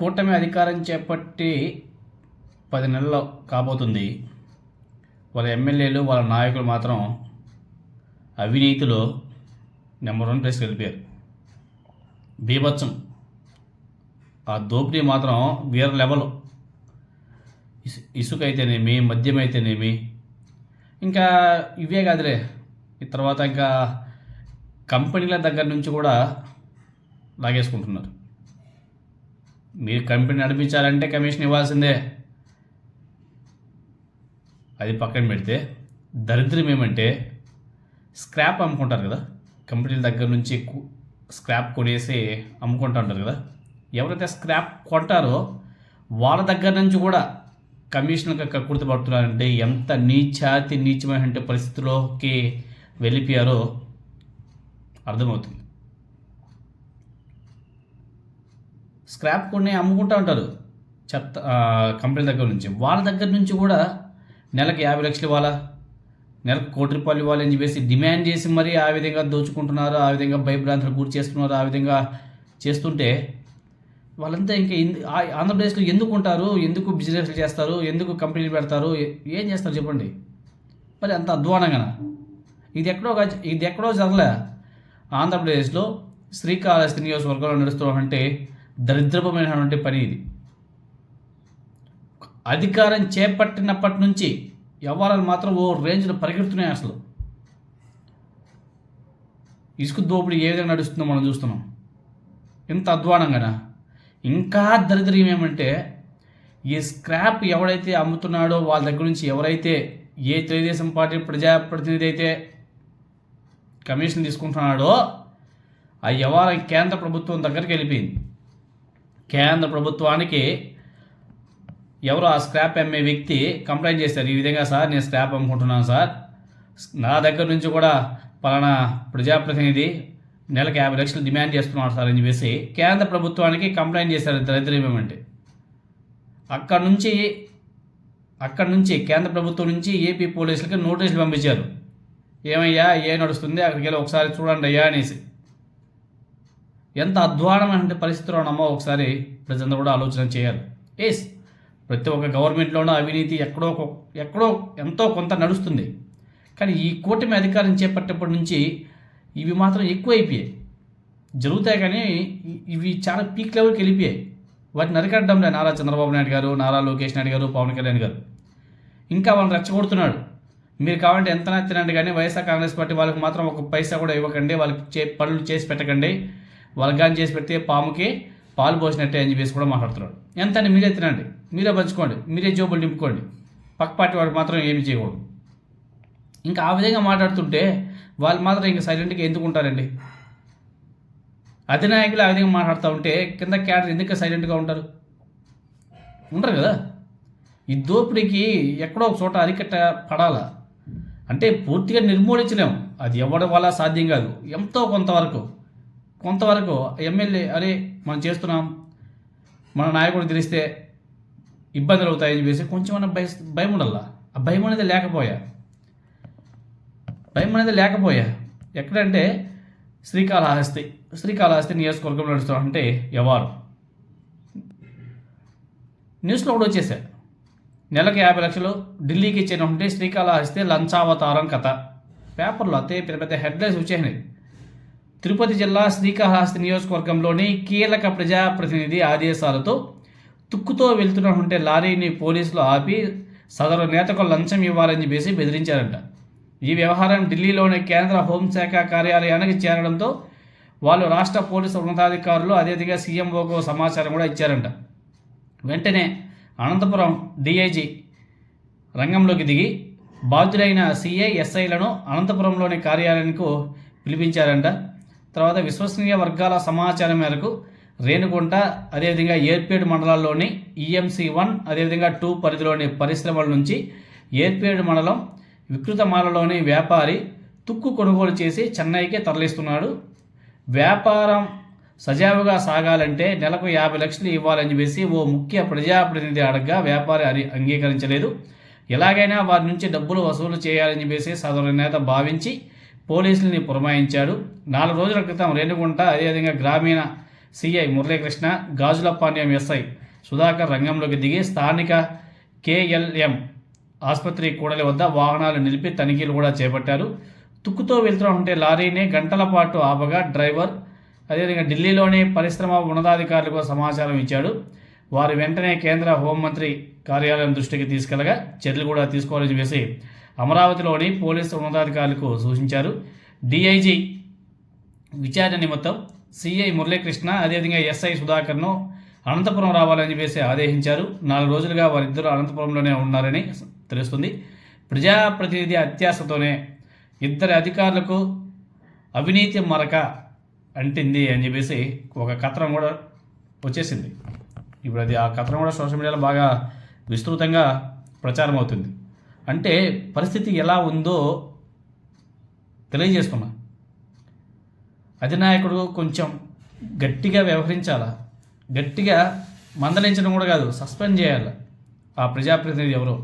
కూటమి అధికారం చేపట్టి పది నెలలు కాబోతుంది. వాళ్ళ ఎమ్మెల్యేలు వాళ్ళ నాయకులు మాత్రం అవినీతిలో నెంబర్ వన్ ప్లేస్కి వెళ్ళిపోయారు. బీభత్సం. ఆ దోపిడీ మాత్రం వేరే లెవెల్. ఇసు ఇసుక అయితేనేమి మద్యం అయితేనేమి ఇంకా ఇవే కాదులే. తర్వాత ఇంకా కంపెనీల దగ్గర నుంచి కూడా లాగేసుకుంటున్నారు. మీరు కంపెనీ నడిపించాలంటే కమిషన్ ఇవ్వాల్సిందే. అది పక్కన పెడితే దరిద్రం ఏమంటే స్క్రాప్ అమ్ముకుంటారు కదా. కంపెనీల దగ్గర నుంచి కు- స్క్రాప్ కొనేసి అమ్ముకుంటూ ఉంటారు కదా. ఎవరైతే స్క్రాప్ కొంటారో వాళ్ళ దగ్గర నుంచి కూడా కమిషన్కి కక్కుర్తి పడుతున్నారంటే ఎంత నీచాతి నీచమైన పరిస్థితిలోకి వెళ్ళిపోయారో అర్థమవుతుంది. స్క్రాప్ కొన్ని అమ్ముకుంటూ ఉంటారు. చెత్త కంపెనీ దగ్గర నుంచి. వాళ్ళ దగ్గర నుంచి కూడా నెలకు యాభై లక్షలు ఇవ్వాలా? నెలకు కోటి రూపాయలు ఇవ్వాలని చెప్పేసి డిమాండ్ చేసి మరీ ఆ విధంగా దోచుకుంటున్నారు ఆ విధంగా భయభ్రాంతులు గురి చేస్తున్నారు ఆ విధంగా చేస్తుంటే వాళ్ళంతా ఇంకా ఎందు- ఆ- ఆంధ్రప్రదేశ్లో ఎందుకు ఉంటారు? ఎందుకు బిజినెస్లు చేస్తారు? ఎందుకు కంపెనీలు పెడతారు? ఏం చేస్తారు చెప్పండి. మరి అంత అధ్వానంగా ఇది ఎక్కడో ఇది ఎక్కడో జరగలే. ఆంధ్రప్రదేశ్లో శ్రీకాళహస్తి నియోజకవర్గంలో నడుస్తున్నటువంటి దరిద్రపమైనటువంటి పని ఇది. అధికారం చేపట్టినప్పటి నుంచి వ్యవహారాలు మాత్రం ఓ రేంజ్లో పరిగెడుతున్నాయి అసలు. ఇసుక దోపిడీ ఏ విధంగా నడుస్తుందో మనం చూస్తున్నాం. ఇంత అధ్వానంగానా? ఇంకా దరిద్రం ఏమంటే ఈ స్క్రాప్ ఎవడైతే అమ్ముతున్నాడో వాళ్ళ దగ్గర నుంచి ఎవరైతే ఏ తెలుగుదేశం పార్టీ ప్రజాప్రతినిధి అయితే కమిషన్ తీసుకుంటున్నాడో ఆ వ్యవహారం కేంద్ర ప్రభుత్వం దగ్గరికి వెళ్ళిపోయింది. కేంద్ర ప్రభుత్వానికి ఎవరు ఆ స్క్రాప్ అమ్మే వ్యక్తి కంప్లైంట్ చేశారు. ఈ విధంగా సార్ నేను స్క్రాప్ అమ్ముకుంటున్నాను సార్. నా దగ్గర నుంచి కూడా పలానా ప్రజాప్రతినిధి నెలకు యాభై లక్షలు డిమాండ్ చేస్తున్నాడు సార్ అని చెప్పేసి కేంద్ర ప్రభుత్వానికి కంప్లైంట్ చేశారు దరిద్రం ఏమంటే అక్కడ నుంచి అక్కడ నుంచి కేంద్ర ప్రభుత్వం నుంచి ఏపీ పోలీసులకి నోటీసులు పంపించారు. ఏమయ్యా ఏ నడుస్తుంది? అక్కడికి వెళ్ళి ఒకసారి చూడండి అయ్యా అనేసి. ఎంత అధ్వానమైన పరిస్థితిలో ఉన్నామో ఒకసారి ప్రజలందరూ కూడా ఆలోచన చేయాలి. ఎస్ ప్రతి ఒక్క గవర్నమెంట్లోనూ అవినీతి ఎక్కడో ఒక- ఎక్కడో ఎంతో కొంత నడుస్తుంది. కానీ ఈ కూటమి అధికారం చేపట్టేప్పటి నుంచి ఇవి మాత్రం ఎక్కువైపోయాయి. జరుగుతాయి కానీ ఇవి చాలా పీక్ లెవెల్కి వెళ్ళిపోయాయి. వాటిని అరికట్టడంలే నారా చంద్రబాబు నాయుడు గారు నారా లోకేష్ నాయుడు గారు పవన్ కళ్యాణ్ గారు. ఇంకా వాళ్ళని రెచ్చగొడుతున్నాడు. మీరు కావాలంటే ఎంత తినండి కానీ వైఎస్ఆర్ కాంగ్రెస్ పార్టీ వాళ్ళకి మాత్రం ఒక పైసా కూడా ఇవ్వకండి. వాళ్ళకి చే పనులు చేసి పెట్టకండి. వల్గాన్ చేసి పెడితే పాముకి పాలు పోసినట్టే అని చెప్పేసి కూడా మాట్లాడుతున్నాడు. ఎంత అని మీరే తినండి. మీరే పంచుకోండి. మీరే జోబులు నింపుకోండి. పక్కపాటి వాడు మాత్రం ఏమి చేయకూడదు. ఇంకా ఆ విధంగా మాట్లాడుతుంటే వాళ్ళు మాత్రం ఇంకా సైలెంట్గా ఎందుకు ఉంటారండి? అధినాయకులు ఆ విధంగా మాట్లాడుతూ ఉంటే కింద క్యాడర్ ఎందుకు సైలెంట్గా ఉంటారు? ఉండరు కదా? ఈ దోపిడీకి ఎక్కడో ఒక చోట అరికట్ట పడాలా. అంటే పూర్తిగా నిర్మూలించలేము అది ఎవరి వల్ల సాధ్యం కాదు. ఎంతో కొంతవరకు కొంతవరకు ఎమ్మెల్యే అరే మనం చేస్తున్నాం. మన నాయకుడు తెలిస్తే ఇబ్బందులు అవుతాయని చెప్పేసి కొంచెం భయ భయం ఉండాలా. ఆ భయం అనేది లేకపోయా? భయం అనేది లేకపోయా? ఎక్కడంటే శ్రీకాళహస్తి శ్రీకాళహస్తి నియోజకవర్గంలో అంటే ఎవరు? న్యూస్లో కూడా వచ్చేసా. నెలకు యాభై లక్షలు ఢిల్లీకి ఇచ్చేటంటే శ్రీకాళహస్తి లంచావతారం కథ. పేపర్లో అతే పెద్ద పెద్ద హెడ్లైన్స్ వచ్చేసినాయి. తిరుపతి జిల్లా శ్రీకాళహస్తి నియోజకవర్గంలోని కీలక ప్రజాప్రతినిధి ఆదేశాలతో తుక్కుతో వెళ్తున్నటువంటి లారీని పోలీసులు ఆపి సదరు నేతకు లంచం ఇవ్వాలని చెప్పేసి బెదిరించారంట. ఈ వ్యవహారం ఢిల్లీలోని కేంద్ర హోంశాఖ కార్యాలయానికి చేరడంతో వాళ్ళు రాష్ట్ర పోలీసు ఉన్నతాధికారులు అదేవిధంగా సీఎంఓకు సమాచారం కూడా ఇచ్చారంట. వెంటనే అనంతపురం డిఐజీ రంగంలోకి దిగి బాధ్యులైన సిఐ ఎస్ఐలను అనంతపురంలోని కార్యాలయానికి పిలిపించారంట. తర్వాత విశ్వసనీయ వర్గాల సమాచారం మేరకు రేణుగుంట అదేవిధంగా ఏర్పేడు మండలాల్లోని ఈఎంసీ వన్ అదేవిధంగా టూ పరిధిలోని పరిశ్రమల నుంచి ఏర్పేడు మండలం వికృతమాలలోని వ్యాపారి తుక్కు కొనుగోలు చేసి చెన్నైకి తరలిస్తున్నాడు. వ్యాపారం సజావుగా సాగాలంటే నెలకు యాభై లక్షలు ఇవ్వాలని చెప్పేసి ఓ ముఖ్య ప్రజాప్రతినిధి అడగ్గా వ్యాపారి అది అంగీకరించలేదు. ఎలాగైనా వారి నుంచి డబ్బులు వసూలు చేయాలని చెప్పేసి సదరు నేత భావించి పోలీసుల్ని పురమాయించాడు. నాలుగు రోజుల క్రితం రేణుగుంట అదేవిధంగా గ్రామీణ సిఐ మురళీకృష్ణ గాజులపాణ్యం ఎస్ఐ సుధాకర్ రంగంలోకి దిగి స్థానిక కేఎల్ఎం ఆసుపత్రి కూడలి వద్ద వాహనాలు నిలిపి తనిఖీలు కూడా చేపట్టారు. తుక్కుతో వెళ్తూ ఉంటే లారీని గంటల పాటు ఆపగా డ్రైవర్ అదేవిధంగా ఢిల్లీలోని పరిశ్రమ ఉన్నతాధికారులకు సమాచారం ఇచ్చాడు. వారు వెంటనే కేంద్ర హోంమంత్రి కార్యాలయం దృష్టికి తీసుకెళ్ళగా చర్యలు కూడా తీసుకోవాలని చెప్పేసి అమరావతిలోని పోలీసు ఉన్నతాధికారులకు సూచించారు. డిఐజీ విచారణ నిమిత్తం సిఐ మురళీకృష్ణ అదేవిధంగా ఎస్ఐ సుధాకర్ను అనంతపురం రావాలని చెప్పేసి ఆదేశించారు. నాలుగు రోజులుగా వారిద్దరూ అనంతపురంలోనే ఉన్నారని తెలుస్తుంది. ప్రజాప్రతినిధి అత్యాశతోనే ఇద్దరు అధికారులకు అవినీతి మరక అంటింది అని చెప్పేసి ఒక కథనం కూడా వచ్చేసింది. ఇప్పుడు అది ఆ కథనం కూడా సోషల్ మీడియాలో బాగా విస్తృతంగా ప్రచారం అవుతుంది అంటే పరిస్థితి ఎలా ఉందో తెలియజేస్తున్నా. అధినాయకుడు కొంచెం గట్టిగా వ్యవహరించాలా? గట్టిగా మందలించడం కూడా కాదు సస్పెండ్ చేయాలి? ఆ ప్రజాప్రతినిధి ఎవరో?